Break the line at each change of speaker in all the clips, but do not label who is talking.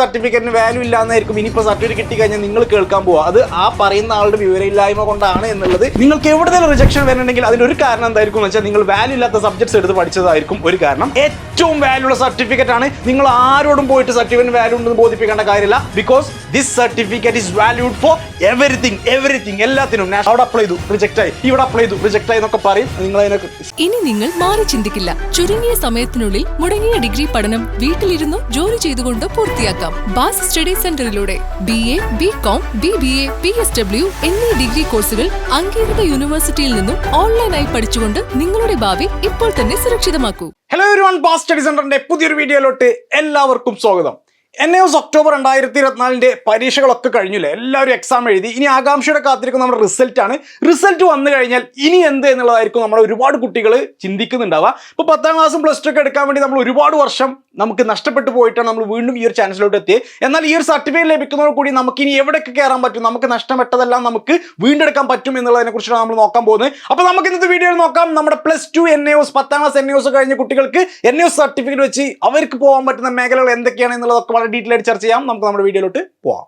സർട്ടിഫിക്കറ്റിന് value ഇല്ലാന്നായിരിക്കും. ഇനിയിപ്പോൾ certificate കിട്ടി കഴിഞ്ഞാൽ നിങ്ങൾ കേൾക്കാൻ പോവുക അത് ആ പറയുന്ന ആളുടെ വിവരമില്ലായ്മ കൊണ്ടാണ് എന്നുള്ളത്. നിങ്ങൾക്ക് എവിടെയെങ്കിലും റിജക്ഷൻ വരണമെങ്കിൽ അതിലൊരു കാരണം എന്തായിരിക്കും വെച്ചാൽ നിങ്ങൾ വാല്യൂ ഇല്ലാത്ത സബ്ജക്ട്സ് എടുത്ത് പഠിച്ചതായിരിക്കും ഒരു കാരണം. ഏറ്റവും വാല്യൂ ഉള്ള സർട്ടിഫിക്കറ്റ് ആണ്. നിങ്ങൾ ആരോടും പോയിട്ട് സർട്ടിഫിക്കറ്റ് വാല്യൂ ഉണ്ടെന്ന് ബോധിപ്പിക്കേണ്ട കാര്യമില്ല. Because this certificate is valued for everything everything എല്ലാത്തിനും. അവിടെ അപ്ലൈ ചെയ്തു. റിജക്റ്റ് ആയി. ഇവിടെ അപ്ലൈ ചെയ്തു. റിജക്റ്റ് ആയി എന്നൊക്കെ പറയും. നിങ്ങൾ അതിനെ
ഇനി നിങ്ങൾ മാറി ചിന്തിക്കില്ല. ചുരുങ്ങിയ സമയത്തിനുള്ളിൽ മുടങ്ങിയ ഡിഗ്രി പഠനം വീട്ടിലിരുന്നു ജോലി ചെയ്തുകൊണ്ട് പൂർത്തിയാക്കാം. ബാസ് study സെന്ററിലൂടെ B A B com B B A P S W എന്നീ ഡിഗ്രി കോഴ്സുകൾ അംഗീകൃത യൂണിവേഴ്സിറ്റിയിൽ നിന്നും ഓൺലൈനായി പഠിച്ചുകൊണ്ട് നിങ്ങളുടെ ഭാവി ഇപ്പോൾ തന്നെ സുരക്ഷിതമാക്കൂ.
ഹലോ ഒരു വൺ പാസ് സ്റ്റഡി സെന്ററിന്റെ പുതിയൊരു വീഡിയോയിലോട്ട് എല്ലാവർക്കും സ്വാഗതം. എൻ എസ് ഒക്ടോബർ രണ്ടായിരത്തി ഇരുപത്തിനാലിന്റെ പരീക്ഷകളൊക്കെ കഴിഞ്ഞില്ലേ? എല്ലാവരും എക്സാം എഴുതി. ഇനി ആകാംക്ഷയുടെ കാത്തിരിക്കുന്ന നമ്മുടെ റിസൾട്ട് ആണ്. റിസൾട്ട് വന്നു കഴിഞ്ഞാൽ ഇനി എന്ത് എന്നുള്ളതായിരിക്കും നമ്മുടെ ഒരുപാട് കുട്ടികൾ ചിന്തിക്കുന്നുണ്ടാവുക. ഇപ്പോൾ പത്താം ക്ലാസ്സും പ്ലസ് ടു ഒക്കെ എടുക്കാൻ വേണ്ടി നമ്മൾ ഒരുപാട് വർഷം നമുക്ക് നഷ്ടപ്പെട്ടു പോയിട്ടാണ് നമ്മൾ വീണ്ടും ഈ ഒരു ചാൻസിലോട്ട് എത്തിയത് എന്നാൽ ഈ ഒരു സർട്ടിഫിക്കറ്റ് ലഭിക്കുന്നതോട് കൂടി നമുക്ക് ഇനി എവിടെയൊക്കെ കയറാൻ പറ്റും? നമുക്ക് നഷ്ടപ്പെട്ടതെല്ലാം നമുക്ക് വീണ്ടെടുക്കാൻ പറ്റും എന്നുള്ളതിനെ കുറിച്ചാണ് നമ്മൾ നോക്കാൻ പോകുന്നത്. അപ്പോൾ നമുക്ക് ഇന്നത്തെ വീഡിയോയിൽ നോക്കാം. നമ്മുടെ പ്ലസ് ടു എൻ എസ് പത്താം ക്ലാസ് എൻ കഴിഞ്ഞ കുട്ടികൾക്ക് എൻ സർട്ടിഫിക്കറ്റ് വെച്ച് അവർക്ക് പോകാൻ പറ്റുന്ന മേഖലകൾ എന്തൊക്കെയാണ് എന്നുള്ളതൊക്കെ വളരെ ഡീറ്റെയിൽ ആയിട്ട് ചർച്ച ചെയ്യാം. നമുക്ക് നമ്മുടെ വീഡിയോയിലോട്ട് പോവാം.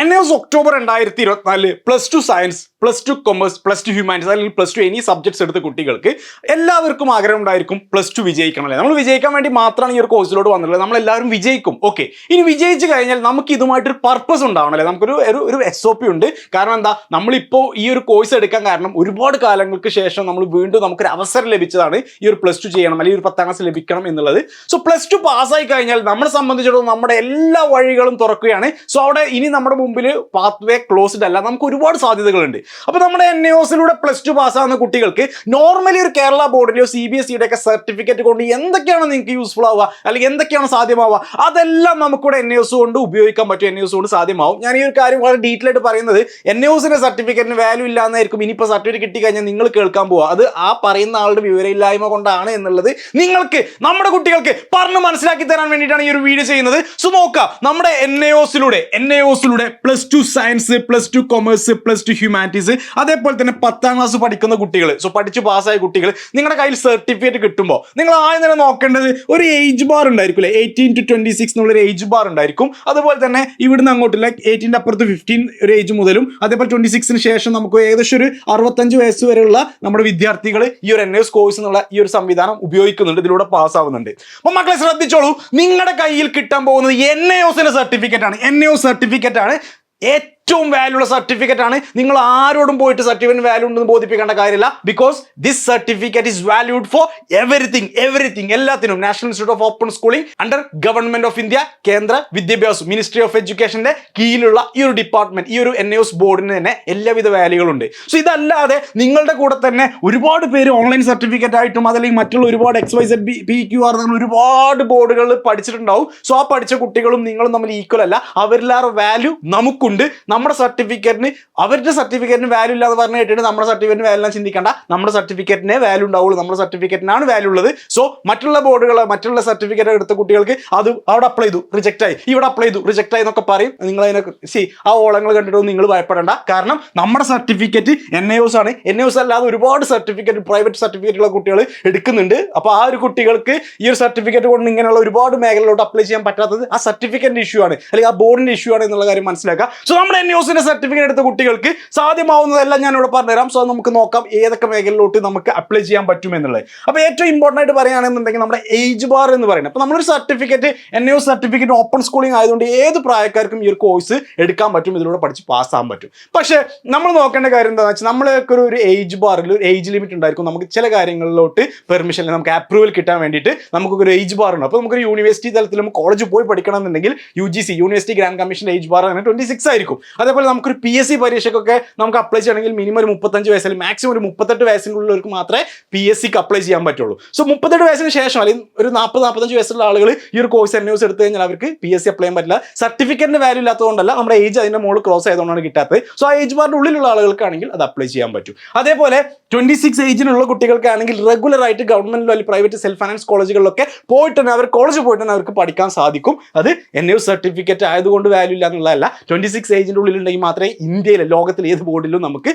എൻ എസ് ഒക്ടോബർ രണ്ടായിരത്തി ഇരുപത്തിനാലിൽ plus two science plus two commerce plus two humanities അല്ലെങ്കിൽ പ്ലസ് ടു എനി സബ്ജക്ട്സ് എടുത്ത കുട്ടികൾക്ക് എല്ലാവർക്കും ആഗ്രഹം ഉണ്ടായിരിക്കും പ്ലസ് ടു വിജയിക്കണം അല്ലേ? നമ്മൾ വിജയിക്കാൻ വേണ്ടി മാത്രമാണ് ഈ ഒരു കോഴ്സിലോട് വന്നിട്ടുള്ളത്. നമ്മൾ എല്ലാവരും വിജയിക്കും. ഓക്കെ ഇനി വിജയിച്ചു കഴിഞ്ഞാൽ നമുക്ക് ഇതുമായിട്ടൊരു പർപ്പസ് ഉണ്ടാവണം അല്ലേ? നമുക്കൊരു ഒരു ഒരു എസ് ഒ പി ഉണ്ട്. കാരണം എന്താ? നമ്മളിപ്പോൾ ഈ ഒരു കോഴ്സ് എടുക്കാൻ കാരണം ഒരുപാട് കാലങ്ങൾക്ക് ശേഷം നമ്മൾ വീണ്ടും നമുക്കൊരു അവസരം ലഭിച്ചതാണ് ഈ ഒരു പ്ലസ് ടു ചെയ്യണം അല്ലെങ്കിൽ ഒരു പത്താം ക്ലാസ് ലഭിക്കണം എന്നുള്ളത്. സോ പ്ലസ് ടു പാസ്സായി കഴിഞ്ഞാൽ നമ്മളെ സംബന്ധിച്ചിടത്തോളം നമ്മുടെ എല്ലാ വഴികളും തുറക്കുകയാണ്. സോ അവിടെ ഇനി നമ്മുടെ മുമ്പിൽ പാത്ത് വേ ക്ലോസ്ഡ് അല്ല. നമുക്ക് ഒരുപാട് സാധ്യതകളുണ്ട്. അപ്പോൾ നമ്മുടെ എൻ എസിലൂടെ പ്ലസ് ടു പാസ്സാകുന്ന കുട്ടികൾക്ക് നോർമലി ഒരു കേരള ബോർഡിലെയോ സി ബി എസ് സിയുടെ ഒക്കെ സർട്ടിഫിക്കറ്റ് കൊണ്ട് എന്തൊക്കെയാണ് നിങ്ങൾക്ക് യൂസ്ഫുൾ ആവുക? അല്ലെങ്കിൽ എന്തൊക്കെയാണ് സാധ്യമാവുക? അതെല്ലാം നമുക്കിവിടെ എൻ എസ് കൊണ്ട് ഉപയോഗിക്കാൻ പറ്റും. എൻ എസ് കൊണ്ട് സാധ്യമാവും. ഞാൻ ഈ ഒരു കാര്യം വളരെ ഡീറ്റെയിൽ ആയിട്ട് പറയുന്നത് എൻ എസിന്റെ സർട്ടിഫിക്കറ്റിന് വാല്യൂ ഇല്ലാന്നായിരിക്കും. ഇനിയിപ്പോൾ സർട്ടിഫിക്കറ്റ് കിട്ടി കഴിഞ്ഞാൽ നിങ്ങൾ കേൾക്കാൻ പോവുക. അത് ആ പറയുന്ന ആളുടെ വിവരമില്ലായ്മ കൊണ്ടാണ് എന്നുള്ളത് നിങ്ങൾക്ക് നമ്മുടെ കുട്ടികൾക്ക് പറഞ്ഞ് മനസ്സിലാക്കി തരാൻ വേണ്ടിയിട്ടാണ് ഈ ഒരു വീഡിയോ ചെയ്യുന്നത്. സോ നോക്കാം നമ്മുടെ എൻ എസിലൂടെ N എസിലൂടെ plus two science plus two commerce plus two humanities അതേപോലെ തന്നെ പത്താം ക്ലാസ് പഠിക്കുന്ന കുട്ടികൾ സോ പഠിച്ച് പാസ്സായ കുട്ടികൾ നിങ്ങളുടെ കയ്യിൽ സർട്ടിഫിക്കറ്റ് കിട്ടുമ്പോൾ നിങ്ങൾ ആദ്യം തന്നെ നോക്കേണ്ടത് ഒരു ഏജ് ബാർ ഉണ്ടായിരിക്കും അല്ലേ? എയ്റ്റീൻ ടു ട്വന്റി സിക്സ് എന്നുള്ളൊരു ഏജ് ബാർ ഉണ്ടായിരിക്കും. അതുപോലെ തന്നെ ഇവിടുന്ന് അങ്ങോട്ടില്ല എയ്റ്റീന്റെ അപ്പുറത്ത് ഫിഫ്റ്റീൻ ഒരു ഏജ് മുതലും അതേപോലെ ട്വന്റി സിക്സിന് ശേഷം നമുക്ക് ഏകദേശം ഒരു അറുപത്തഞ്ച് വയസ്സ് വരെയുള്ള നമ്മുടെ വിദ്യാർത്ഥികൾ ഈ ഒരു എൻ എസ് കോഴ്സ് എന്നുള്ള ഈ ഒരു സംവിധാനം ഉപയോഗിക്കുന്നുണ്ട്. ഇതിലൂടെ പാസ്സാവുന്നുണ്ട് അപ്പോൾ മക്കളെ ശ്രദ്ധിച്ചോളൂ. നിങ്ങളുടെ കയ്യിൽ കിട്ടാൻ പോകുന്നത് എൻ എ സർട്ടിഫിക്കറ്റ് ആണ്. എൻ എ സർട്ടിഫിക്കറ്റ് ആണ്. ഏറ്റവും വാല്യൂ ഉള്ള സർട്ടിഫിക്കറ്റ് ആണ്. നിങ്ങൾ ആരോടും പോയിട്ട് സർട്ടിഫിക്കറ്റ് വാല്യൂ ഉണ്ടെന്ന് ബോധിപ്പിക്കേണ്ട കാര്യമില്ല. Because this certificate is valued for everything everything എല്ലാത്തിനും. National institute of open schooling under government of India കേന്ദ്ര വിദ്യാഭ്യാസം മിനിസ്ട്രി ഓഫ് എഡ്യൂക്കേഷന്റെ കീഴിലുള്ള ഈ ഒരു ഡിപ്പാർട്ട്മെന്റ് ഈ ഒരു എൻ എസ് ബോർഡിന് തന്നെ എല്ലാവിധ വാല്യൂകളുണ്ട് സോ ഇതല്ലാതെ നിങ്ങളുടെ കൂടെ തന്നെ ഒരുപാട് പേര് ഓൺലൈൻ സർട്ടിഫിക്കറ്റ് ആയിട്ടും അതല്ലെങ്കിൽ മറ്റുള്ള ഒരുപാട് X Y Z P Q R ഒരുപാട് ബോർഡുകൾ പഠിച്ചിട്ടുണ്ടാവും. സോ ആ പഠിച്ച കുട്ടികളും നിങ്ങളും തമ്മിൽ ഈക്വൽ അല്ല. അവരിലാറെ വാല്യൂ നമുക്കുണ്ട്. നമ്മുടെ സർട്ടിഫിക്കറ്റിന് അവരുടെ സർട്ടിഫിക്കറ്റിന് വാല്യൂ ഇല്ലാന്ന് പറഞ്ഞു കേട്ടിട്ട് നമ്മുടെ സർട്ടിഫിക്കറ്റിന് വാല്യൂ എല്ലാം ചിന്തിക്കേണ്ട. നമ്മുടെ സർട്ടിഫിക്കറ്റിനെ വാല്യൂ ഉണ്ടാവുള്ളൂ. നമ്മുടെ സർട്ടിഫിക്കറ്റിനാണ് വാല്യൂ ഉള്ളത്. സോ മറ്റുള്ള ബോർഡുകൾ മറ്റുള്ള സർട്ടിഫിക്കറ്റ് എടുത്ത കുട്ടികൾക്ക് അത് അവിടെ അപ്ലൈ ചെയ്തു. റിജക്റ്റ് ആയി. ഇവിടെ അപ്ലൈ ചെയ്തു. റിജക്റ്റ് ആയി എന്നൊക്കെ പറയും. നിങ്ങൾ അതിനെ സി ആ ഓളങ്ങൾ കണ്ടിട്ടൊന്നും നിങ്ങൾ ഭയപ്പെടേണ്ട. കാരണം നമ്മുടെ സർട്ടിഫിക്കറ്റ് എൻ എ ഒസ് ആണ്. എൻ എ ഒസ് അല്ലാതെ ഒരുപാട് സർട്ടിഫിക്കറ്റ് പ്രൈവറ്റ് സർട്ടിഫിക്കറ്റുള്ള കുട്ടികൾ എടുക്കുന്നുണ്ട്. അപ്പോൾ ആ ഒരു കുട്ടികൾക്ക് ഈ ഒരു സർട്ടിഫിക്കറ്റ് കൊണ്ട് ഇങ്ങനെയുള്ള ഒരുപാട് മേഖലയിലോട്ട് അപ്ലൈ ചെയ്യാൻ പറ്റാത്തത് ആ സർട്ടിഫിക്കറ്റിന്റെ ഇഷ്യൂ ആണ്. അല്ലെങ്കിൽ ആ ബോർഡിന്റെ ഇഷ്യൂ ആണ് എന്നുള്ള കാര്യം മനസ്സിലാക്കുക. സോ നമ്മുടെ എൻ ന്യൂസിന്റെ സർട്ടിഫിക്കറ്റ് എടുത്ത കുട്ടികൾക്ക് സാധ്യമാവുന്നതെല്ലാം ഞാൻ ഇവിടെ പറഞ്ഞുതരാം സോ നമുക്ക് നോക്കാം ഏതൊക്കെ മേഖലയിലോട്ട് നമുക്ക് അപ്ലൈ ചെയ്യാൻ പറ്റും എന്നുള്ളത്. അപ്പോൾ ഏറ്റവും ഇമ്പോർട്ടന്റ് ആയിട്ട് പറയുകയാണെന്നുണ്ടെങ്കിൽ നമ്മുടെ ഏജ് ബാർ എന്ന് പറയുന്നത്. അപ്പോൾ നമ്മളൊരു certificate N U certificate open schooling ആയതുകൊണ്ട് ഏത് പ്രായക്കാർക്കും ഈ ഒരു കോഴ്സ് എടുക്കാൻ പറ്റും ഇതിലൂടെ പഠിച്ച് പാസ്സാകാൻ പറ്റും. പക്ഷേ നമ്മൾ നോക്കേണ്ട കാര്യം എന്താണെന്ന് വെച്ചാൽ നമ്മളൊക്കെ ഒരു ഏജ് ബാറിൽ ഒരു ഏജ് ലിമിറ്റ് ഉണ്ടായിരിക്കും. നമുക്ക് ചില കാര്യങ്ങളിലോട്ട് പെർമിഷൻ നമുക്ക് അപ്രൂവൽ കിട്ടാൻ വേണ്ടിയിട്ട് നമുക്കൊരു ഏജ് ബാർ ഉണ്ട്. അപ്പോൾ നമുക്കൊരു യൂണിവേഴ്സിറ്റി തലത്തിൽ കോളേജിൽ പോയി പഠിക്കണം എന്നുണ്ടെങ്കിൽ U G C university grand commission age bar അങ്ങനെ ട്വന്റി സിക്സ് ആയിരിക്കും. അതേപോലെ നമുക്കൊരു പി എസ് സി പരീക്ഷയ്ക്കൊക്കെ നമുക്ക് അപ്ലൈ ചെയ്യണമെങ്കിൽ മിനിമം ഒരു മുപ്പത്തഞ്ച് വയസ്സിൽ മാക്സിമം ഒരു മുപ്പത്തെട്ട് വയസ്സിനുള്ളവർക്ക് മാത്രമേ പി എസ് സിക്ക് അപ്ലൈ ചെയ്യാൻ പറ്റുള്ളൂ. സോ മുപ്പത്തെട്ട് വയസ്സിന് ശേഷം അല്ലെങ്കിൽ ഒരു നാൽപ്പത് നാൽപ്പത്തഞ്ച് വയസ്സുള്ള ആളുകൾ ഈ ഒരു കോഴ്സ് എൻ യൂസ് എടുത്തു കഴിഞ്ഞാൽ അവർക്ക് പി എസ് സി അപ്ലൈ ചെയ്യാൻ പറ്റില്ല. സർട്ടിഫിക്കറ്റിന് വാല്യൂ ഇല്ലാത്തതുകൊണ്ടല്ല നമ്മുടെ ഏജ് അതിന്റെ മുകളിൽ ക്രോസ് ആയതുകൊണ്ടാണ് കിട്ടാത്തത്. സോ ആ ഏജ് ബാറിന്റെ ഉള്ളിലുള്ള ആളുകൾക്കാണെങ്കിൽ അത് അപ്ലൈ ചെയ്യാൻ പറ്റും. അതേപോലെ ട്വന്റി സിക്സ് ഏജിനുള്ള കുട്ടികൾക്കാണെങ്കിൽ റെഗുലർ ആയിട്ട് ഗവൺമെന്റിലോ അല്ലെങ്കിൽ പ്രൈവറ്റ് സെൽഫ് ഫൈനാൻസ് കോളേജുകളിലൊക്കെ പോയിട്ട് തന്നെ അവർ കോളേജ് പോയിട്ട് തന്നെ അവർക്ക് പഠിക്കാൻ സാധിക്കും. അത് എൻ യു സർട്ടിഫിക്കറ്റ് ആയതുകൊണ്ട് വാല്യൂ ഇല്ല എന്നുള്ളതല്ല ട്വന്റി സിക്സ് ഉള്ളിലുണ്ടെങ്കിൽ മാത്രമേ ഇന്ത്യയിലെ ലോകത്തിലെ ഏത് ബോർഡിലും നമുക്ക്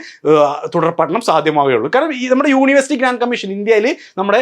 തുടർ പഠനം സാധ്യമാവുകയുള്ളൂ. കാരണം ഈ നമ്മുടെ യൂണിവേഴ്സിറ്റി ഗ്രാൻഡ് കമ്മീഷൻ ഇന്ത്യയിൽ നമ്മുടെ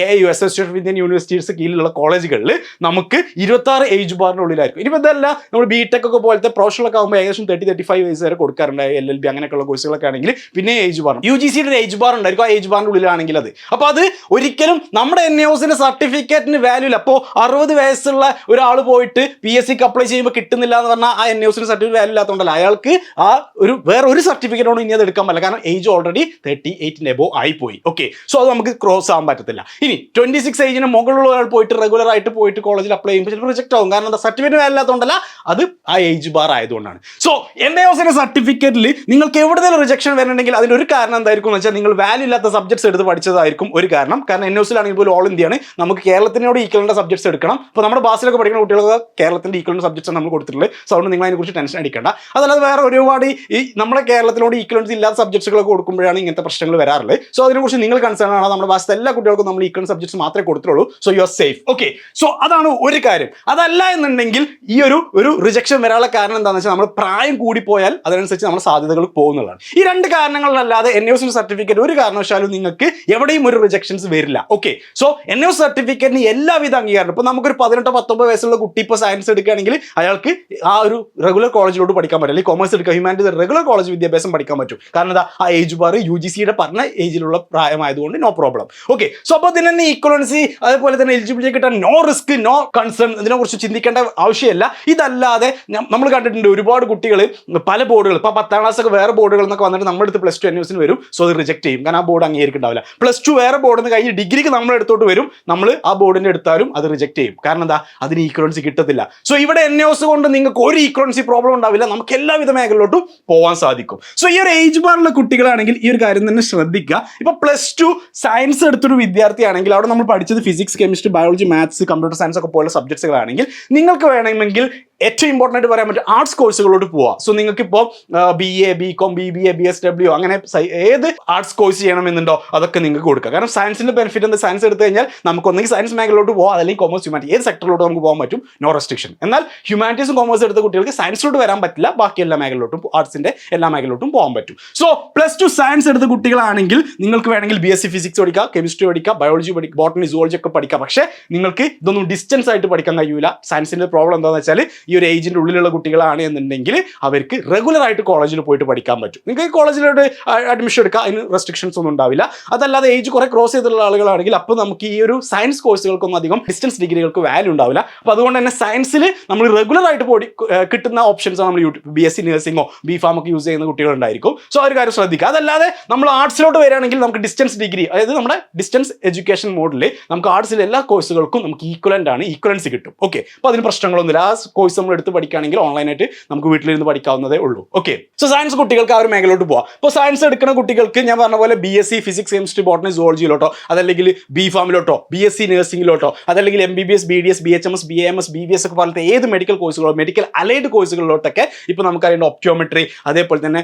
A I U association of Indian universities കീഴിലുള്ള കോളേജുകളിൽ നമുക്ക് ഇരുപത്തി ആറ് ഏജ് ബാറിന്റെ ഉള്ളിലായിരിക്കും. ഇനി ഇതല്ല നമ്മൾ ബി ടെക് ഒക്കെ പോലത്തെ പ്രൊഫഷണലൊക്കെ ആകുമ്പോൾ ഏകദേശം തേർട്ടി തേർട്ടി ഫൈവ് വയസ്സ് വരെ കൊടുക്കാറുണ്ട് എൽ എൽ ബി അങ്ങനെയൊക്കെയുള്ള കോഴ്സുകളൊക്കെ ആണെങ്കിൽ. പിന്നെ ഏജ് ബാർ യു ജി സിയുടെ ഏജ് ബാർ ഉണ്ടായിരിക്കും ആ ഏജ് ബാറിന്റെ ഉള്ളിലാണെങ്കിൽ അത്. അപ്പോൾ അത് ഒരിക്കലും നമ്മുടെ എൻ എസിന്റെ സർട്ടിഫിക്കറ്റിന് വാല്യൂ ഇല്ല. അപ്പോൾ അറുപത് വയസ്സുള്ള ഒരാൾ പോയിട്ട് പി എസ് സിക്ക് അപ്ലൈ ചെയ്യുമ്പോൾ കിട്ടുന്നില്ല എന്ന് പറഞ്ഞാൽ ആ എൻ എസിന്റെ സർട്ടിഫിക്കറ്റ് വാല്യൂ ഇല്ലാത്തതുകൊണ്ടല്ല അയാൾക്ക് ആ ഒരു വേറെ ഒരു സർട്ടിഫിക്കറ്റോട് ഇനി അത് എടുക്കാൻ പറ്റില്ല. കാരണം ഏജ് ഓൾറെഡി തേർട്ടി എയ്റ്റിന്റെ എബോ ആയിപ്പോയി. ഓക്കെ സോ അത് നമുക്ക് ക്രോസ് ആവാൻ പറ്റത്തില്ല. ഇനി ട്വന്റി സിക്സ് ഏജിന് മുകളിലുള്ള ഒരാൾ പോയിട്ട് റെഗുലർ ആയിട്ട് പോയിട്ട് കോളേജിൽ അപ്ലൈ ചെയ്യുമ്പോൾ ചിലപ്പോൾ റിജക്ട് ആവും. കാരണം എന്താ? സർട്ടിഫിക്കറ്റ് അല്ലാത്തതുകൊണ്ടല്ല അത് ആ ഏജ് ബാർ ആയതുകൊണ്ടാണ്. സോ എൻ അവസരം സർട്ടിഫിക്കറ്റിൽ നിങ്ങൾക്ക് എവിടെയെങ്കിലും റിജക്ഷൻ വരണമെങ്കിൽ അതിന് ഒരു കാരണം എന്തായിരിക്കും എന്ന് വെച്ചാൽ നിങ്ങൾ വാല്യൂ ഇല്ലാത്ത സബ്ജക്ട്സ് എടുത്ത് പഠിച്ചതായിരിക്കും ഒരു കാരണം. കാരണം എൻ എസിലാണെങ്കിൽ പോലും ഓൾ ഇന്ത്യയാണ് നമുക്ക് കേരളത്തിനോട് ഈക്വലിന്റെ സബ്ജക്ട്സ് എടുക്കണം. അപ്പോൾ നമ്മുടെ ബാസിലൊക്കെ പഠിക്കുന്ന കുട്ടികൾക്ക് കേരളത്തിന്റെ ഈക്വലിന്റെ സബ്ജക്ട്സ് നമ്മൾ കൊടുത്തിട്ടുള്ളത്. സോ അതുകൊണ്ട് നിങ്ങൾ അതിനെക്കുറിച്ച് ടെൻഷൻ അടിക്കേണ്ട. അതല്ലാതെ വേറെ ഒരുപാട് ഈ നമ്മുടെ കേരളത്തിലോട് ഈക്വലൻസ് ഇല്ലാത്ത സബ്ജക്ട്സുകളൊക്കെ കൊടുക്കുമ്പോഴാണ് ഇങ്ങനത്തെ പ്രശ്നങ്ങൾ വരാറുള്ളത് സോ അതിനെക്കുറിച്ച് നിങ്ങൾ കൺസേൺ ആണ്. നമ്മുടെ ഭാഷത്തെ എല്ലാ കുട്ടികൾക്കും നമ്മൾ ഈക്വൽ സബ്ജക്ട്സ് മാത്രമേ കൊടുത്തുള്ളൂ so you are safe okay so അതാണ് ഒരു കാര്യം. അതല്ല എന്നുണ്ടെങ്കിൽ ഈ ഒരു ഒരു റിജക്ഷൻ വരാനുള്ള കാരണം എന്താണെന്ന് വെച്ചാൽ നമ്മൾ പ്രായം കൂടിപ്പോയാൽ അതിനനുസരിച്ച് നമ്മുടെ സാധ്യതകൾ പോകുന്നതാണ്. ഈ രണ്ട് കാരണങ്ങളല്ലാതെ എൻ എസ് സർട്ടിഫിക്കറ്റ് ഒരു കാരണവശാലും നിങ്ങൾക്ക് എവിടെയും ഒരു റിജക്ഷൻസ് വരില്ല. ഓക്കെ സോ എൻ എസ് സർട്ടിഫിക്കറ്റിന് എല്ലാവിധ അംഗീകാരം ഇപ്പൊ നമുക്കൊരു പതിനെട്ടോ പത്തൊമ്പത് വയസ്സുള്ള കുട്ടി ഇപ്പോൾ സയൻസ് എടുക്കുകയാണെങ്കിൽ അയാൾക്ക് ആ ഒരു റെഗുലർ കോളേജിലോട്ട് പഠിക്കാൻ പറ്റും. അല്ലെങ്കിൽ കോമേഴ്സ് എടുക്കുക ഹ്യൂമാനിറ്റീസ് റെഗുലർ കോളേജ് വിദ്യാഭ്യാസം പഠിക്കാൻ പറ്റും. കാരണം എന്താ? ആ ഏജ് ബാർ യു ജി സിയുടെ പറഞ്ഞ ഏജിലുള്ള പ്രായമായതുകൊണ്ട് നോ പ്രോബ്ലം ഓക്കെ സോ അപ്പോൾ ഇതിന് തന്നെ ഈക്വലൻസി അതുപോലെ തന്നെ എലിജിബിലിറ്റി കിട്ടാൻ നോ റിസ്ക് നോ കൺസേൺ ഇതിനെക്കുറിച്ച് ചിന്തിക്കേണ്ട ആവശ്യമില്ല. ഇതല്ലാതെ നമ്മൾ കണ്ടിട്ടുണ്ട് ഒരുപാട് കുട്ടികൾ പല ബോർഡുകൾ ഇപ്പോൾ പത്താം ക്ലാസ് ഒക്കെ വേറെ ബോർഡുകൾ എന്നൊക്കെ വന്നിട്ട് നമ്മുടെ അടുത്ത് പ്ലസ് ടു എൻ വരും. സോ അത് റിജക്ട് ചെയ്യും. കാരണം ആ ബോർഡ് അംഗീകരിക്കുന്നുണ്ടാവില്ല പ്ലസ് ടു വേറെ ബോർഡിൽ നിന്ന് കഴിഞ്ഞ് ഡിഗ്രിക്ക് നമ്മൾ എടുത്തോട്ട് വരും. നമ്മൾ ആ ബോർഡിന്റെ എടുത്താലും അത് റിജക്ട് ചെയ്യും. കാരണം എന്താ? അതിന് ഈക്വലൻസി കിട്ടത്തില്ല. സോ ഇവിടെ എൻ കൊണ്ട് നിങ്ങൾക്ക് ഒരു ഈക്വലൻസി പ്രോബ്ലം ഉണ്ടാവില്ല. നമുക്ക് എല്ലാവിധ മേഖലയിലോട്ടും പോകാൻ സാധിക്കും. സോ ഈ ഒരു ഏജ് ബാറിലുള്ള കുട്ടികളാണെങ്കിൽ ഈ ഒരു കാര്യം തന്നെ ശ്രദ്ധിക്കുക. ഇപ്പൊ പ്ലസ് ടു സയൻസ് എടുത്തൊരു വിദ്യാർത്ഥിയാണെങ്കിൽ അവിടെ നമ്മൾ പഠിച്ചത് physics chemistry biology maths computer science ഒക്കെ പോലുള്ള സബ്ജക്ട്സുകളാണെങ്കിൽ നിങ്ങൾക്ക് വേണമെങ്കിൽ ഏറ്റവും ഇമ്പോർട്ടന്റ് പറയാൻ പറ്റും ആർട്സ് കോഴ്സുകളോട് പോവാം. സോ നിങ്ങൾക്ക് ഇപ്പോൾ B A B com B B A B S W അങ്ങനെ ഏത് ആർട്സ് കോഴ്സ് ചെയ്യണമെന്നുണ്ടോ അതൊക്കെ നിങ്ങൾക്ക് കൊടുക്കുക കാരണം സയൻസിന്റെ ബെനിഫിറ്റ് എന്താ? സയൻസ് എടുത്തു കഴിഞ്ഞാൽ നമുക്ക് ഒന്നെങ്കിൽ സയൻസ് മേഖലയിലോട്ട് പോകാം അല്ലെങ്കിൽ കോമേഴ്സ് ഹ്യൂമാനിറ്റി ഏത് സെക്ടറിലോട്ട് നമുക്ക് പോകാൻ പറ്റും? നോ റെസ്ട്രിക്ഷൻ എന്നാൽ ഹ്യൂമാനിറ്റീസും കോമേഴ്സ് എടുത്ത കുട്ടികൾക്ക് സയൻസിലോട്ട് വരാൻ പറ്റില്ല. ബാക്കി എല്ലാ മേഖലയിലോട്ടും ആർട്സിന്റെ എല്ലാ മേഖലയിലോട്ടും പോകാൻ പറ്റും. സോ പ്ലസ് ടു സയൻസ് എടുത്ത കുട്ടികളാണെങ്കിൽ നിങ്ങൾക്ക് വേണമെങ്കിൽ ബി എസ് സി ഫിസിക്സ് പഠിക്കാം കെമിസ്ട്രി പഠിക്കാം ബയോളജി പഠിക്കാം ബോട്ടണി സുവോളജി ഒക്കെ പഠിക്കാം. പക്ഷേ നിങ്ങൾക്ക് ഇതൊന്നും ഡിസ്റ്റൻസ് ആയിട്ട് പഠിക്കാൻ കഴിയൂല. സയൻസിന്റെ പ്രോബ്ലം എന്താണെന്ന് വെച്ചാൽ ഈ ഒരു ഏജിന്റെ ഉള്ളിലുള്ള കുട്ടികളാണ് എന്നുണ്ടെങ്കിൽ അവർക്ക് റെഗുലറായിട്ട് കോളേജിൽ പോയിട്ട് പഠിക്കാൻ പറ്റും. നിങ്ങൾക്ക് കോളേജിലോട്ട് അഡ്മിഷൻ എടുക്കുക അതിന് റെസ്ട്രിക്ഷൻസ് ഒന്നും ഉണ്ടാവില്ല. അതല്ലാതെ ഏജ് കുറെ ക്രോസ് ചെയ്തിട്ടുള്ള ആളുകളാണെങ്കിൽ അപ്പോൾ നമുക്ക് ഈ ഒരു സയൻസ് കോഴ്സുകൾക്കൊന്നും അധികം ഡിസ്റ്റൻസ് ഡിഗ്രികൾക്ക് വാല്യൂ ഉണ്ടാവില്ല. അപ്പോൾ അതുകൊണ്ട് തന്നെ സയൻസിൽ നമ്മൾ റെഗുലറായിട്ട് പോയി കിട്ടുന്ന ഓപ്ഷൻസ് നമ്മൾ യൂട്യൂബ് ബി എസ് സി നഴ്സിംഗോ ബി ഫാം ഒക്കെ യൂസ് ചെയ്യുന്ന കുട്ടികളുണ്ടായിരിക്കും സോ ആ ഒരു കാര്യം ശ്രദ്ധിക്കുക. അതല്ലാതെ നമ്മൾ ആർട്സിലോട്ട് വരികയാണെങ്കിൽ നമുക്ക് ഡിസ്റ്റൻസ് ഡിഗ്രി അതായത് നമ്മുടെ ഡിസ്റ്റൻസ് എഡ്യൂക്കേഷൻ മോഡിൽ നമുക്ക് ആർട്സിലെ എല്ലാ കോഴ്സുകൾക്കും നമുക്ക് ഈക്വലന്റ് ആണ് ഈക്വലൻസ് കിട്ടും. ഓക്കെ അപ്പോൾ അതിന് പ്രശ്നങ്ങളൊന്നുമില്ല. ആ കോഴ്സ് നമ്മൾ എടുത്ത് പഠിക്കുകയാണെങ്കിൽ ഓൺലൈനായിട്ട് നമുക്ക് വീട്ടിലിരുന്ന് പഠിക്കാവുന്നതേ ഉള്ളൂ. ഓക്കെ സോ സയൻസ് കുട്ടികൾക്ക് ആ ഒരു മേഖലയിലോട്ട് പോവാം. ഇപ്പോൾ സയൻസ് എടുക്കുന്ന കുട്ടികൾക്ക് ഞാൻ പറഞ്ഞ പോലെ B S C physics chemistry botany സുവോളജിയിലോട്ടോ അതല്ലെങ്കിൽ ബി ഫാമിലോട്ടോ ബി എസ് സി നഴ്സിംഗിലോട്ടോ അതല്ലെങ്കിൽ M B B S B D S B H M S B M S B B S ഒക്കെ പോലത്തെ ഏത് മെഡിക്കൽ കോഴ്സുകളോ മെഡിക്കൽ അലൈഡ് കോഴ്സുകളിലോട്ടൊക്കെ ഇപ്പോൾ നമുക്കറിയേണ്ട ഒപ്റ്റോമെട്രി അതേപോലെ തന്നെ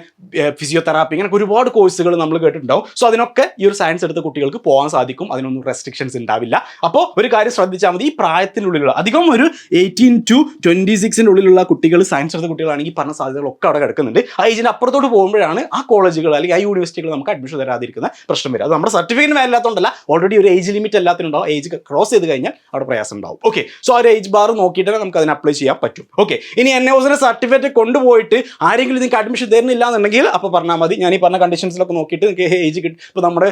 ഫിസിയോതെറാപ്പി ഇങ്ങനെ ഒരുപാട് കോഴ്സുകൾ നമ്മൾ കേട്ടിട്ടുണ്ടാവും. സോ അതിനൊക്കെ ഈ ഒരു സയൻസ് എടുത്ത കുട്ടികൾക്ക് പോകാൻ സാധിക്കും. അതിനൊന്നും റെസ്ട്രിക്ഷൻസ് ഉണ്ടാവില്ല. അപ്പോൾ ഒരു കാര്യം ശ്രദ്ധിച്ചാൽ മതി. ഈ പ്രായത്തിനുള്ളിലുള്ള അധികം ഒരു എയ്റ്റീൻ ടു ട്വന്റി സിക്സിന്റെ ഉള്ളിലുള്ള കുട്ടികൾ സയൻസ് എടുത്ത കുട്ടികളാണെങ്കിൽ പറഞ്ഞ സാധ്യതകളൊക്കെ അവിടെ കിടക്കുന്നുണ്ട്. ആ ഏജിന് അപ്പുറത്തോട്ട് പോകുമ്പോഴാണ് ആ കോളേജുകൾ അല്ലെങ്കിൽ ആ യൂണിവേഴ്സിറ്റികൾ നമുക്ക് അഡ്മിഷൻ തരാതിരിക്കുന്ന പ്രശ്നം വരും അത് നമ്മുടെ സർട്ടിഫിക്കറ്റ് മേലാത്തതുകൊണ്ടല്ല ഓൾറെഡി ഒരു ഏജ് ലിമിറ്റ് എല്ലാത്തിനുണ്ടാവും ഏജ് ക്രോസ് ചെയ്ത് കഴിഞ്ഞാൽ അവിടെ പ്രയാസം ഉണ്ടാവും. ഓക്കെ സോ ആ ഒരു ഏജ് ബാർ നോക്കിയിട്ട് നമുക്ക് അതിന് അപ്ലൈ ചെയ്യാൻ പറ്റും. ഓക്കെ ഇനി എൻ എസിന്റെ സർട്ടിഫിക്കറ്റ് കൊണ്ടുപോയിട്ട് ആരെങ്കിലും നിങ്ങൾക്ക് അഡ്മിഷൻ തരുന്നില്ല എന്നുണ്ടെങ്കിൽ അപ്പോൾ പറഞ്ഞാൽ മതി. ഞാൻ ഈ പറഞ്ഞ കണ്ടീഷൻസിലൊക്കെ നോക്കിയിട്ട് നിങ്ങൾക്ക് ഏജ് കിട്ടും ഇപ്പോൾ നമ്മുടെ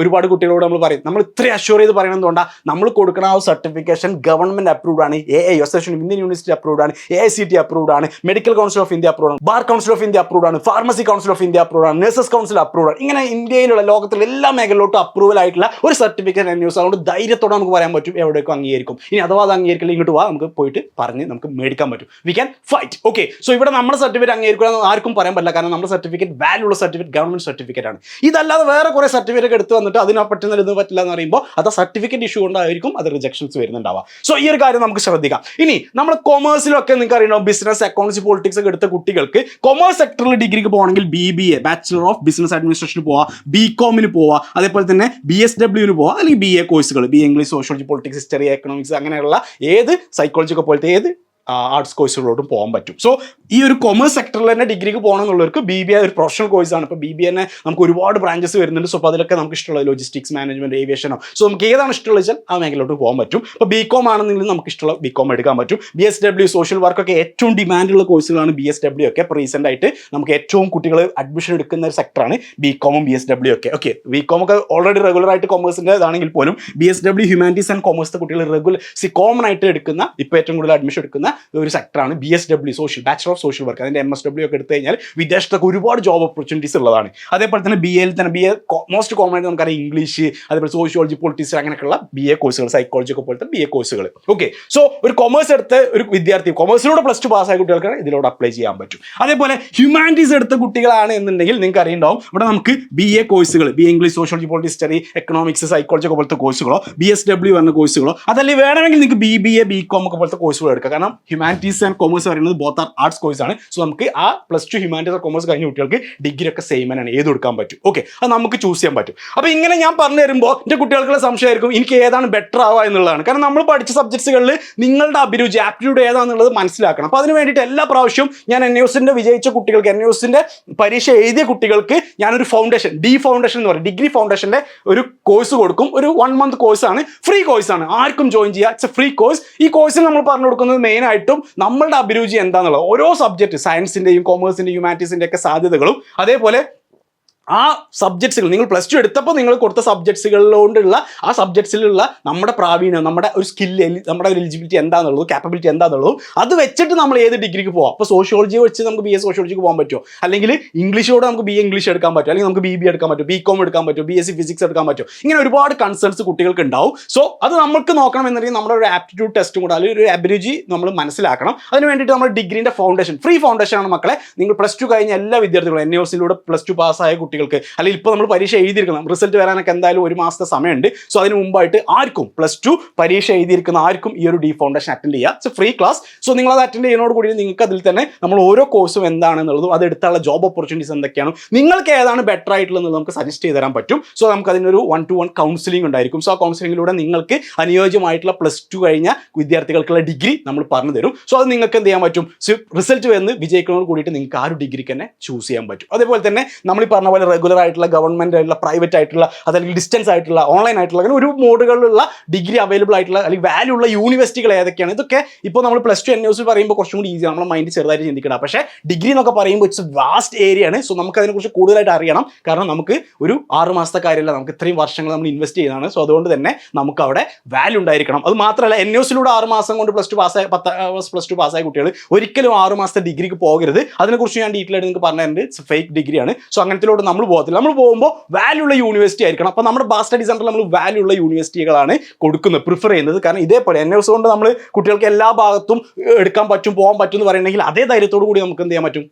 ഒരുപാട് കുട്ടികളോട് നമ്മൾ പറയും. നമ്മൾ ഇത്ര അഷ്യൂർ ചെയ്ത് പറയുന്നത് കൊണ്ടാണ് നമ്മൾ കൊടുക്കുന്ന ആ സർട്ടിഫിക്കേഷൻ ഗവൺമെന്റ് അപ്രൂവ്ഡ് ആണ്. A A association Indian university approved ആണ്. ആണ് എ സി ടി അപ്രൂവ്ഡ് ആണ് medical council of India approved ആണ് bar council of India approved ആണ് pharmacy council of India approved ആണ് നഴ്സസ് കൗൺസിൽ അപ്രൂവ്ഡ് ആണ്. ഇങ്ങനെ ഇന്ത്യയിലുള്ള ലോകത്തിലെ എല്ലാ മേഖലയിലോട്ടും അപ്രൂവൽ ആയിട്ടുള്ള ഒരു സർട്ടിഫിക്കറ്റ് ന്യൂസ് അതുകൊണ്ട് ധൈര്യത്തോടെ നമുക്ക് പറയാൻ പറ്റും എവിടേക്കും അംഗീകരിക്കും. ഇനി അഥവാ അത് അംഗീകരിക്കില്ല ഇങ്ങോട്ട് വാ നമുക്ക് പോയിട്ട് പറഞ്ഞ് നമുക്ക് മേടിക്കാൻ പറ്റും. We can fight okay so ഇവിടെ നമ്മുടെ സർട്ടിഫിക്കറ്റ് അംഗീകരിക്കുക ആർക്കും പറയാൻ പറ്റില്ല. കാരണം നമ്മുടെ സർട്ടിഫിക്കറ്റ് വാല്യൂ ഉള്ള സർട്ടിഫിക്കറ്റ് ഗവൺമെന്റ് സർട്ടിഫിക്കറ്റ് ആണ്. ഇതല്ലാതെ വേറെ കുറെ സർട്ടിഫിക്കറ്റ് എടുത്ത് വന്നിട്ട് അതിനെ പറ്റുന്ന ഇത് പറ്റില്ല എന്ന് പറയുമ്പോൾ അത് സർട്ടിഫിക്കറ്റ് ഇഷ്യൂ ഉണ്ടായിരിക്കും അത് റിജക്ഷൻസ് വരുന്നുണ്ടാവുക. സോ ഈ ഒരു കാര്യം നമുക്ക് ശ്രദ്ധിക്കാം. ഇനി നമ്മൾ കൊമേഴ്സിലൊക്കെ നിങ്ങൾക്ക് അറിയണം ബിസിനസ് അക്കൗണ്ട്സ് പൊളിറ്റിക്സ് ഒക്കെ എടുത്ത കുട്ടികൾക്ക് കൊമേഴ്സ് സെക്ടറിൽ ഡിഗ്രിക്ക് പോകണമെങ്കിൽ B B A bachelor of business അഡ്മിനിസ്ട്രേഷന് പോവാ ബി കോമിന് പോവാ അതേപോലെ തന്നെ ബി എസ് ഡബ്ല്യൂവിന് പോവാ അല്ലെങ്കിൽ ബി എ കോഴ്സുകൾ B English sociology politics history economics അങ്ങനെയുള്ള ഏത് സൈക്കോളജി ഒക്കെ പോലത്തെ ഏത് ആർട്സ് കോഴ്സുകളോടും പോകാൻ പറ്റും. സോ ഈ ഒരു കൊമേഴ്സ് സെക്ടറിൽ തന്നെ ഡിഗ്രിക്ക് പോകണം എന്നുള്ളവർക്ക് ബി ബി എ ഒരു പ്രൊഫഷണൽ കോഴ്സാണ് ഇപ്പോൾ ബി ബി എന്നെ നമുക്ക് ഒരുപാട് ബ്രാഞ്ചസ് വരുന്നുണ്ട്. സോ അപ്പോൾ അതിലൊക്കെ നമുക്ക് ഇഷ്ടമുള്ള ലോജിസ്റ്റിക്സ് മാനേജ്മെന്റ് ഏവിയേഷനോ സോ നമുക്ക് ഏതാണ് ഇഷ്ടമുള്ള വെച്ചാൽ ആ മേഖലയിലോട്ട് പോകാൻ പറ്റും. ഇപ്പോൾ ബി കോം ആണെന്നുണ്ടെങ്കിൽ നമുക്ക് ഇഷ്ടമുള്ള ബി കോം എടുക്കാൻ പറ്റും. ബി എസ് ഡബ്ല്യു സോഷ്യൽ വർക്കൊക്കെ ഏറ്റവും ഡിമാൻഡുള്ള കോഴ്സുകളാണ് ബി എസ് ഡബ്ല്യു ഒക്കെ. റീസെന്റ് ആയിട്ട് നമുക്ക് ഏറ്റവും കുട്ടികൾ അഡ്മിഷൻ എടുക്കുന്ന ഒരു സെക്ടറാണ് ബി കോമും ബി എസ് ഡബ്ല്യു ഒക്കെ. ഓക്കെ ബി കോം ഒക്കെ ഓൾറെഡി റെഗുലർ ആയിട്ട് കോമേഴ്സിന്റെ ഇതാണെങ്കിൽ പോലും B S W humanities and commerce കുട്ടികൾ റെഗുലർ സി കോമൺ ആയിട്ട് എടുക്കുന്ന ഇപ്പോൾ ഏറ്റവും കൂടുതൽ അഡ്മിഷൻ എടുക്കുന്ന ഒരു സെക്ടറാണ് B S W social bachelor of social work അതിന്റെ എം എസ് ഡബ്ല്യു ഒക്കെ എടുത്തു കഴിഞ്ഞാൽ വിദേശത്തൊക്കെ ഒരുപാട് ജോബ് ഓപ്പർച്യൂണിറ്റീസ് ഉള്ളതാണ്. അതേപോലെ തന്നെ ബി എയിൽ തന്നെ ബി എ മോസ്റ്റ് കോമൺ ആയിട്ട് നമുക്കറിയാം ഇംഗ്ലീഷ് അതേപോലെ സോഷ്യോളജി പൊളിറ്റിക്സ് അങ്ങനെയൊക്കെയുള്ള ബി എ കോഴ്സുകൾ സൈക്കോളജി ഒക്കെ പോലത്തെ ബി എ കോഴ്സുകൾ ഓക്കെ സോ ഒരു കൊമേഴ്സ് എടുത്ത ഒരു വിദ്യാർത്ഥി കൊമേഴ്സിലൂടെ പ്ലസ് ടു പാസ്സായ കുട്ടികൾക്കാണ് ഇതിലൂടെ അപ്ലൈ ചെയ്യാൻ പറ്റും. അതേപോലെ ഹ്യൂമാനിറ്റീസ് എടുത്ത കുട്ടികളാണ് എന്നുണ്ടെങ്കിൽ നിങ്ങൾക്ക് അറിയുണ്ടാവും ഇവിടെ നമുക്ക് ബി എ കോഴ്സുകൾ B English sociology politics history economics psychology ഒക്കെ പോലത്തെ കോഴ്സുകളോ ബി എസ് ഡബ്ല്യു എന്ന കോഴ്സുകളോ അതല്ലെങ്കിൽ വേണമെങ്കിൽ നിങ്ങൾക്ക് B B A B com ഒക്കെ പോലത്തെ കോഴ്സുകൾ എടുക്കാം. കാരണം ഹ്യൂമാനിറ്റീസ് ആൻഡ് കൊമേഴ്സ് പറയുന്നത് ബോത്ത് ആർ ആർട്സ് കോഴ്സ് ആണ്. സോ നമുക്ക് ആ പ്ലസ് ടു ഹ്യൂമാനിറ്റീസ് കോമേഴ്സ് കഴിഞ്ഞ കുട്ടികൾക്ക് ഡിഗ്രി ഒക്കെ സെയിം തന്നെയാണ്. ഏത് എടുക്കാൻ പറ്റും? ഓക്കെ അത് നമുക്ക് ചൂസ് ചെയ്യാൻ പറ്റും. അപ്പോൾ ഇങ്ങനെ ഞാൻ പറഞ്ഞു തരുമ്പോൾ എന്റെ കുട്ടികൾക്കുള്ള സംശയമായിരിക്കും എനിക്ക് ഏതാണ് ബെറ്റർ ആവുക എന്നുള്ളതാണ്. കാരണം നമ്മൾ പഠിച്ച സബ്ജക്ട്സുകളിൽ നിങ്ങളുടെ അഭിരുചി ആപ്റ്റിറ്റ്യൂഡ് ഏതാണെന്നുള്ളത് മനസ്സിലാക്കണം. അപ്പോൾ അതിന് വേണ്ടിയിട്ട് എല്ലാ പ്രാവശ്യവും ഞാൻ എൻ ന്യൂസിന്റെ വിജയിച്ച കുട്ടികൾക്ക് എൻ ന്യൂസിന്റെ പരീക്ഷ എഴുതിയ കുട്ടികൾക്ക് ഞാനൊരു ഫൗണ്ടേഷൻ ഡി ഫൗണ്ടേഷൻ എന്ന് പറയും. ഡിഗ്രി ഫൗണ്ടേഷന്റെ ഒരു കോഴ്സ് കൊടുക്കും. ഒരു വൺ മന്ത് കോഴ്സാണ് ഫ്രീ കോഴ്സാണ് ആർക്കും ജോയിൻ ചെയ്യുക ഇറ്റ്സ് എ ഫ്രീ കോഴ്സ് ഈ കോഴ്സിൽ നമ്മൾ പറഞ്ഞു കൊടുക്കുന്നത് മെയിൻ ആയിട്ടും നമ്മളുടെ അഭിരുചി എന്താണെന്നുള്ളത് ഓരോ സബ്ജക്റ്റ് സയൻസിന്റെയും കോമേഴ്സിന്റെയും ഹ്യൂമാനിറ്റീസിന്റെ ഒക്കെ സാധ്യതകളും അതേപോലെ ആ സബ്ജക്ട്സുകൾ നിങ്ങൾ പ്ലസ് ടു എടുത്തപ്പോൾ നിങ്ങൾ കൊടുത്ത സബ്ജക്ട്സുകളിലോണ്ടുള്ള ആ സബ്ജക്ട്സിലുള്ള നമ്മുടെ പ്രാവീണ്യം നമ്മുടെ ഒരു സ്കില്ല് നമ്മുടെ ഒരു എലിജിബിലിറ്റി എന്താണെന്നുള്ളത് കാപ്പബിലിറ്റി എന്താണെന്നുള്ളതും അത് വെച്ചിട്ട് നമ്മൾ ഏത് ഡിഗ്രിക്ക് പോകാം അപ്പോൾ സോഷ്യോളജി വെച്ച് നമുക്ക് ബി എസ് സോഷ്യോളജിക്ക് പോകാൻ പറ്റുമോ അല്ലെങ്കിൽ ഇംഗ്ലീഷോട് നമുക്ക് ബി എ ഇംഗ്ലീഷ് എടുക്കാൻ പറ്റും അല്ലെങ്കിൽ നമുക്ക് ബി ബി എടുക്കാൻ പറ്റും ബി കോം എടുക്കാൻ പറ്റും ബി എസ് സി ഫിസിക്സ് എടുക്കാൻ പറ്റും ഇങ്ങനെ ഒരുപാട് കൺസേൺസ് കുട്ടികൾക്ക് ഉണ്ടാവും സോ അത് നമുക്ക് നോക്കണം എന്നുണ്ടെങ്കിൽ നമ്മുടെ ഒരു ആപ്റ്റിറ്റ്യൂഡ് ടെസ്റ്റും കൂടെ അല്ലെങ്കിൽ ഒരു അഭിരുചി നമ്മൾ മനസ്സിലാക്കണം. അതിന് വേണ്ടിയിട്ട് നമ്മൾ ഡിഗ്രീന്റെ ഫൗണ്ടേഷൻ ഫ്രീ ഫൗണ്ടേഷൻ ആണ് മക്കളെ. നിങ്ങൾ പ്ലസ് ടു കഴിഞ്ഞ എല്ലാ വിദ്യാർത്ഥികളും എൻ യൂസിലൂടെ പ്ലസ് ടു പാസ്സായ കുട്ടികൾക്ക് അല്ലെങ്കിൽ ഇപ്പോൾ നമ്മൾ പരീക്ഷ എഴുതിയിരിക്കണം. റിസൾട്ട് വരാനൊക്കെ എന്തായാലും ഒരു മാസത്തെ സമയമുണ്ട്. സോ അതിന് മുമ്പായിട്ട് ആർക്കും പ്ലസ് ടു പരീക്ഷ എഴുതിയിരിക്കുന്ന ആർക്കും ഈ ഒരു ഡി ഫൗണ്ടേഷൻ അറ്റൻഡ് ചെയ്യുക സോ ഫ്രീ ക്ലാസ് സോ നിങ്ങൾ അത് അറ്റൻഡ് ചെയ്യുന്നതോട് കൂടി നിങ്ങൾക്ക് അതിൽ തന്നെ നമ്മൾ ഓരോ കോഴ്സും എന്താണെന്നുള്ളതും അത് എടുത്തുള്ള ജോബ് ഓപ്പർച്യൂണിറ്റീസ് എന്തൊക്കെയാണ് നിങ്ങൾക്ക് ഏതാണ് ബെറ്റർ ആയിട്ടുള്ളത് നമുക്ക് സജസ്റ്റ് ചെയ്ത് തരാൻ പറ്റും. സോ നമുക്ക് അതിനൊരു വൺ ടു വൺ കൗൺസിലിംഗ് ഉണ്ടായിരിക്കും. സോ ആ കൗൺസിലിംഗിലൂടെ നിങ്ങൾക്ക് അനുയോജ്യമായിട്ടുള്ള പ്ലസ് ടു കഴിഞ്ഞ വിദ്യാർത്ഥികൾക്കുള്ള ഡിഗ്രി നമ്മൾ പറഞ്ഞു തരും. സോ അത് നിങ്ങൾക്ക് എന്ത് ചെയ്യാൻ പറ്റും? റിസൾട്ട് വന്ന് വിജയിക്കുന്നതോട് കൂടിയിട്ട് നിങ്ങൾക്ക് ആ ഒരു ഡിഗ്രിക്ക് തന്നെ ചൂസ് ചെയ്യാൻ പറ്റും. അതേപോലെ തന്നെ നമ്മൾ ഈ പറഞ്ഞ പോലെ റെഗുലർ ആയിട്ടുള്ള ഗവൺമെന്റ് ആയിട്ടുള്ള പ്രൈവറ്റ് ആയിട്ടുള്ള അതല്ലെങ്കിൽ ഡിസ്റ്റൻസ് ആയിട്ടുള്ള ഓൺലൈൻ ആയിട്ടുള്ള അങ്ങനെ ഒരു മോഡുകളിലുള്ള ഡിഗ്രി അവൈലബിൾ ആയിട്ടുള്ള അല്ലെങ്കിൽ വാല്യൂ ഉള്ള യൂണിവേഴ്സിറ്റികൾ ഏതൊക്കെയാണ്? ഇതൊക്കെ ഇപ്പോൾ നമ്മൾ പ്ലസ് ടു എൻ ന്യൂസിൽ പറയുമ്പോൾ കുറച്ചും കൂടി ഈസി നമ്മുടെ മൈൻഡ് ചെറുതായിട്ട് ചിന്തിക്കണം. പക്ഷേ ഡിഗ്രി എന്നൊക്കെ പറയുമ്പോൾ ഇറ്റ്സ് വാസ്റ്റ് ഏരിയ ആണ്. സോ നമുക്ക് അതിനെക്കുറിച്ച് കൂടുതലായിട്ട് അറിയണം. കാരണം നമുക്ക് ഒരു ആറ് മാസത്തെ കാര്യമല്ല. നമുക്ക് ഇത്രയും വർഷങ്ങൾ നമ്മൾ ഇൻവെസ്റ്റ് ചെയ്തതാണ്. സോ അതുകൊണ്ട് തന്നെ നമുക്ക് അവിടെ വാല്യൂ ഉണ്ടായിരിക്കണം. അത് മാത്രമല്ല എൻ എസിലൂടെ ആറ് മാസം കൊണ്ട് പ്ലസ് ടു പാസ്സായ പത്ത് പ്ലസ് ടു പാസ്സായ കുട്ടികൾ ഒരിക്കലും ആറ് മാസത്തെ ഡിഗ്രിക്ക് പോകരുത്. അതിനെക്കുറിച്ച് ഞാൻ ഡീറ്റെയിൽ ആയിട്ട് നിങ്ങൾക്ക് പറഞ്ഞിട്ടുണ്ട് ഫേക്ക് ഡിഗ്രിയാണ് സോ അങ്ങനത്തിലോട്ട് നമ്മൾ പോകത്തില്ല. നമ്മൾ പോകുമ്പോൾ വാല്യൂ ഉള്ള യൂണിവേഴ്സിറ്റി ആയിരിക്കണം. അപ്പോൾ നമ്മുടെ ബാസ് സ്റ്റഡി സെന്ററിൽ നമ്മൾ വാല്യൂ ഉള്ള യൂണിവേഴ്സിറ്റികളാണ് കൊടുക്കുന്നത് പ്രിഫർ ചെയ്യുന്നത്. കാരണം ഇതേപോലെ എൻ എസ് കൊണ്ട് നമ്മൾ കുട്ടികൾക്ക് എല്ലാ ഭാഗത്തും എടുക്കാൻ പറ്റും പോകാൻ പറ്റും എന്ന് പറയണമെങ്കിൽ അതേ ധൈര്യത്തോടു കൂടി നമുക്ക് എന്ത് ചെയ്യാൻ പറ്റും?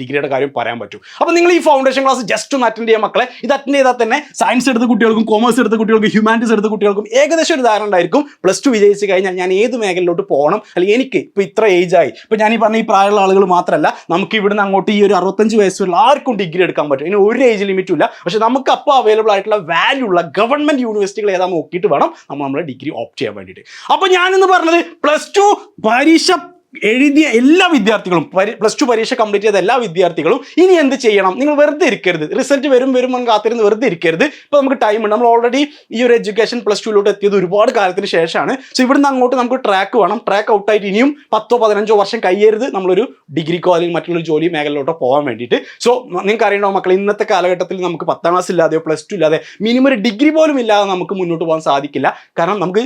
ഡിഗ്രിയുടെ കാര്യം പറയാൻ പറ്റും. അപ്പോൾ നിങ്ങൾ ഈ ഫൗണ്ടേഷൻ ക്ലാസ് ജസ്റ്റ് ഒന്ന് അറ്റൻഡ് ചെയ്യാൻ മക്കളെ. ഇത് അറ്റൻഡ് ചെയ്താൽ തന്നെ സയൻസ് എടുത്ത കുട്ടികൾക്കും കോമേഴ്സ് എടുത്ത കുട്ടികൾക്കും ഹ്യൂമാനിറ്റീസ് എടുത്ത കുട്ടികൾക്കും ഏകദേശം ഒരു ധാരണ ഉണ്ടായിരിക്കും. പ്ലസ് ടു വിജയിച്ച് കഴിഞ്ഞാൽ ഞാൻ ഏത് മേഖലയിലോട്ട് പോകണം? അല്ലെങ്കിൽ എനിക്ക് ഇപ്പോൾ ഇത്ര ഏജ് ആയി. ഇപ്പോൾ ഞാൻ ഈ പറഞ്ഞ ഈ പ്രായമുള്ള ആളുകൾ മാത്രമല്ല നമുക്ക് ഇവിടുന്ന് അങ്ങോട്ട് ഈ ഒരു അറുപത്തഞ്ച് വയസ്സുള്ള ആർക്കും ഡിഗ്രി എടുക്കാൻ പറ്റും. ഇനി ഒരു ഏജ് ലിമിറ്റും ഇല്ല. പക്ഷെ നമുക്ക് അപ്പോൾ അവൈലബിൾ ആയിട്ടുള്ള വാല്യൂ ഉള്ള ഗവൺമെന്റ് യൂണിവേഴ്സിറ്റികൾ ഏതാണെന്ന് നോക്കിയിട്ട് വേണം നമ്മൾ നമ്മുടെ ഡിഗ്രി ഓപ്റ്റ് ചെയ്യാൻ വേണ്ടിയിട്ട്. അപ്പോൾ ഞാനിന്ന് പറഞ്ഞത് പ്ലസ് ടു പരീക്ഷ എഴുതിയ എല്ലാ വിദ്യാർത്ഥികളും പ്ലസ് ടു പരീക്ഷ കംപ്ലീറ്റ് ചെയ്ത എല്ലാ വിദ്യാർത്ഥികളും ഇനി എന്ത് ചെയ്യണം? നിങ്ങൾ വെറുതെ ഇരിക്കരുത്. റിസൾട്ട് വരും വരും കാത്തിരുന്ന് വെറുതെ ഇരിക്കരുത്. ഇപ്പോൾ നമുക്ക് ടൈം ഉണ്ട്. നമ്മൾ ഓൾറെഡി ഈ ഒരു എഡ്യൂക്കേഷൻ പ്ലസ് ടുവിലോട്ട് എത്തിയത് ഒരുപാട് കാലത്തിന് ശേഷമാണ്. സോ ഇവിടുന്ന് അങ്ങോട്ട് നമുക്ക് ട്രാക്ക് വേണം. ട്രാക്ക് ഔട്ടായിട്ട് ഇനിയും പത്തോ പതിനഞ്ചോ വർഷം കഴിയരുത്. നമ്മളൊരു ഡിഗ്രിക്കോ അല്ലെങ്കിൽ മറ്റുള്ള ജോലി മേഖലയിലോട്ടോ പോകാൻ വേണ്ടിയിട്ട്. സോ നിങ്ങൾക്ക് അറിയണോ മക്കൾ ഇന്നത്തെ കാലഘട്ടത്തിൽ നമുക്ക് പത്താം ക്ലാസ് ഇല്ലാതെയോ പ്ലസ് ടു ഇല്ലാതെ മിനിമം ഒരു ഡിഗ്രി പോലും ഇല്ലാതെ നമുക്ക് മുന്നോട്ട് പോകാൻ സാധിക്കില്ല. കാരണം നമുക്ക്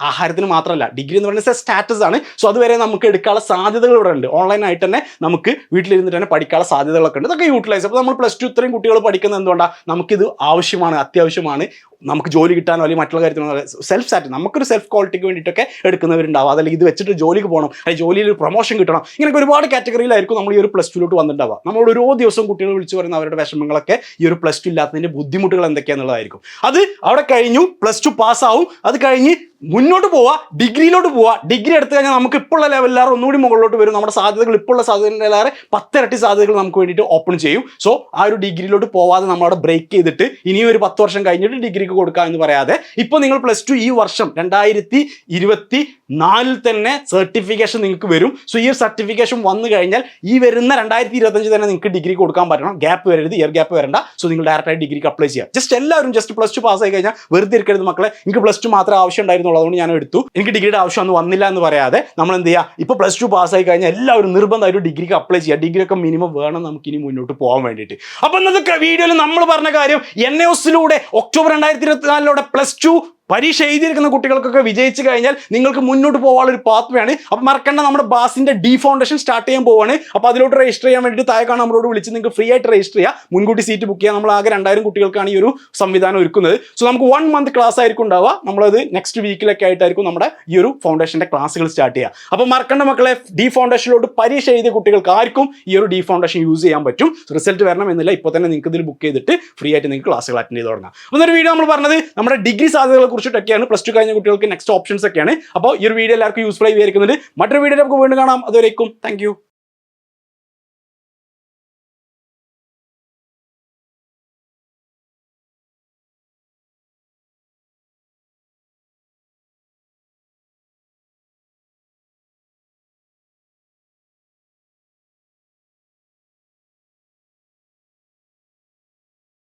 ആഹാരത്തിന് മാത്രമല്ല ഡിഗ്രി എന്ന് പറയുന്നത് സ്റ്റാറ്റസ് ആണ്. സോ അതുവരെ നമുക്ക് എടുക്കാനുള്ള സാധ്യതകൾ ഇവിടെ ഉണ്ട്. ഓൺലൈനായിട്ട് തന്നെ നമുക്ക് വീട്ടിലിരുന്നിട്ട് തന്നെ പഠിക്കാനുള്ള സാധ്യതകളൊക്കെ ഉണ്ട്. ഇതൊക്കെ യൂട്ടിലൈസ് അപ്പോൾ നമ്മൾ പ്ലസ് ടു ഇത്രയും കുട്ടികൾ പഠിക്കുന്നത് എന്തുകൊണ്ടാണ് നമുക്കിത് ആവശ്യമാണ് അത്യാവശ്യമാണ്. നമുക്ക് ജോലി കിട്ടാനോ അല്ലെങ്കിൽ മറ്റുള്ള കാര്യത്തിനോ സെൽഫ് സാറ്റ് നമുക്കൊരു സെൽഫ് ക്വാളിറ്റിക്ക് വേണ്ടിയിട്ടൊക്കെ എടുക്കുന്നവരുണ്ടാവും. അതല്ലെങ്കിൽ ഇത് വെച്ചിട്ട് ജോലിക്ക് പോകണം. അല്ലെങ്കിൽ ജോലിയിൽ ഒരു പ്രൊമോഷൻ കിട്ടണം. ഇങ്ങനെയൊക്കെ ഒരുപാട് കാറ്റഗറിയിലായിരിക്കും നമ്മൾ ഈ ഒരു പ്ലസ് ടുലോട്ട് വന്നിട്ടുണ്ടാവുക. നമ്മളോട് ഓരോ ദിവസവും കുട്ടികൾ വിളിച്ചു പറയുന്ന അവരുടെ വിഷമങ്ങളൊക്കെ ഈ ഒരു പ്ലസ് ടു ഇല്ലാത്തതിന്റെ ബുദ്ധിമുട്ടുകൾ എന്തൊക്കെയാണെന്നുള്ളതായിരിക്കും അത് അവിടെ കഴിഞ്ഞു പ്ലസ് ടു പാസ്സാവും അത് കഴിഞ്ഞ് മുന്നോട്ട് പോവുക ഡിഗ്രിയിലോട്ട് പോവുക. ഡിഗ്രി എടുത്തു കഴിഞ്ഞാൽ നമുക്ക് ഇപ്പോൾ ഉള്ള ലെവലിലാറ് ഒന്നുകൂടി മുകളിലോട്ട് വരും. നമ്മുടെ സാധ്യതകൾ ഇപ്പോൾ ഉള്ള സാധ്യതകളിലേറെ പത്തിരട്ടി സാധ്യതകൾ നമുക്ക് വേണ്ടിയിട്ട് ഓപ്പൺ ചെയ്യും. സോ ആ ഒരു ഡിഗ്രിയിലോട്ട് പോവാതെ നമ്മളവിടെ ബ്രേക്ക് ചെയ്തിട്ട് ഇനിയും ഒരു പത്ത് വർഷം കഴിഞ്ഞിട്ട് ഡിഗ്രിക്ക് കൊടുക്കുക എന്ന് പറയാതെ ഇപ്പോൾ നിങ്ങൾ പ്ലസ് ടു ഈ വർഷം രണ്ടായിരത്തി ഇരുപത്തി നാലിൽ തന്നെ സർട്ടിഫിക്കേഷൻ നിങ്ങൾക്ക് വരും. സോ ഈ സർട്ടിഫിക്കേഷൻ വന്നു കഴിഞ്ഞാൽ ഈ വരുന്ന രണ്ടായിരത്തി ഇരുപത്തഞ്ച് തന്നെ നിങ്ങൾക്ക് ഡിഗ്രി കൊടുക്കാൻ പറ്റണം. ഗ്യാപ്പ് വരരുത് ഇയർ ഗ്യാപ്പ് വരണ്ട. സോ നിങ്ങൾ ഡയറക്റ്റായി ഡിഗ്രിക്ക് അപ്ലൈ ചെയ്യുക ജസ്റ്റ് എല്ലാവരും ജസ്റ്റ് പ്ലസ് ടു പാസ് ആയി കഴിഞ്ഞാൽ വെറുതെ ഇരിക്കരുത് മക്കളെ. എനിക്ക് പ്ലസ് ടു മാത്രമേ ആവശ്യം ഉണ്ടായിരുന്നുള്ളൂ. അതുകൊണ്ട് ഞാൻ എടുത്തു. എനിക്ക് ഡിഗ്രിയുടെ ആവശ്യം ഒന്നും വന്നില്ല എന്ന് പറയാതെ നമ്മൾ എന്ത് ചെയ്യുക ഇപ്പോൾ പ്ലസ് ടു പാസ് ആയി കഴിഞ്ഞാൽ എല്ലാവരും നിർബന്ധമായിട്ട് ഡിഗ്രിക്ക് അപ്ലൈ ചെയ്യുക ഡിഗ്രി ഒക്കെ മിനിമം വേണം നമുക്ക് ഇനി മുന്നോട്ട് പോകാൻ വേണ്ടിയിട്ട്. അപ്പോൾ ഇന്നത്തെ വീഡിയോയിൽ നമ്മൾ പറഞ്ഞ കാര്യം എൻ എസിലൂടെ ഒക്ടോബർ രണ്ടായിരത്തി ഇരുപത്തിനാലിലൂടെ പ്ലസ് ടു പരീക്ഷ എഴുതിയിരിക്കുന്ന കുട്ടികൾക്കൊക്കെ വിജയിച്ചു കഴിഞ്ഞാൽ നിങ്ങൾക്ക് മുന്നോട്ട് പോകാനുള്ള ഒരു പാത്ത് വേണം അപ്പോൾ മറക്കണ്ട നമ്മുടെ ബാസിന്റെ ഡി ഫൗണ്ടേഷൻ സ്റ്റാർട്ട് ചെയ്യാൻ പോവാണ്. അപ്പോൾ അതിലോട്ട് രജിസ്റ്റർ ചെയ്യാൻ വേണ്ടിയിട്ട് താഴെ കാണാൻ നമ്മളോട് വിളിച്ച് നിങ്ങൾക്ക് ഫ്രീ ആയിട്ട് രജിസ്റ്റർ ചെയ്യാം. മുൻകൂട്ടി സീറ്റ് ബുക്ക് ചെയ്യാം. നമ്മൾ ആകെ രണ്ടായിരം കുട്ടികൾക്കാണ് ഈ ഒരു സംവിധാനം ഒരുക്കുന്നത്. സോ നമുക്ക് വൺ മന്ത് ക്ലാസ് ആയിരിക്കും ഉണ്ടാവുക. നമ്മളത് നെക്സ്റ്റ് വീക്കിലൊക്കെ ആയിട്ടായിരിക്കും നമ്മുടെ ഈ ഒരു ഫൗണ്ടേഷന്റെ ക്ലാസ്സുകൾ സ്റ്റാർട്ട് ചെയ്യുക. അപ്പോൾ മറക്കണ്ട മക്കളെ ഡി ഫൗണ്ടേഷനിലോട്ട് പരീക്ഷ എഴുതിയ കുട്ടികൾക്ക് ആർക്കും ഈ ഒരു ഡി ഫൗണ്ടേഷൻ യൂസ് ചെയ്യാൻ പറ്റും. റിസൾട്ട് വരണം എന്നില്ല. ഇപ്പോൾ തന്നെ നിങ്ങൾക്ക് ഇതിൽ ബുക്ക് ചെയ്തിട്ട് ഫ്രീ ആയിട്ട് നിങ്ങൾക്ക് ക്ലാസ്സുകൾ അറ്റൻഡ് ചെയ്ത് തുടങ്ങാം. അപ്പോൾ ഒരു വീഡിയോ നമ്മൾ പറഞ്ഞത് നമ്മുടെ ഡിഗ്രി സാധ്യതകളെ കുറിച്ചിട്ടൊക്കെയാണ് പ്ലസ് ടു കഴിഞ്ഞ കുട്ടികൾക്ക് നെക്സ്റ്റ് ഓപ്ഷൻസ് ഒക്കെയാണ്. അപ്പോൾ ഈ ഒരു വീഡിയോ എല്ലാവർക്കും യൂസ്ഫുൾ ആയി വിചാരിക്കുന്നുണ്ട്. മറ്റൊരു വീഡിയോ നമുക്ക് വീണ്ടും കാണാം. അതുവരേക്കും. താങ്ക്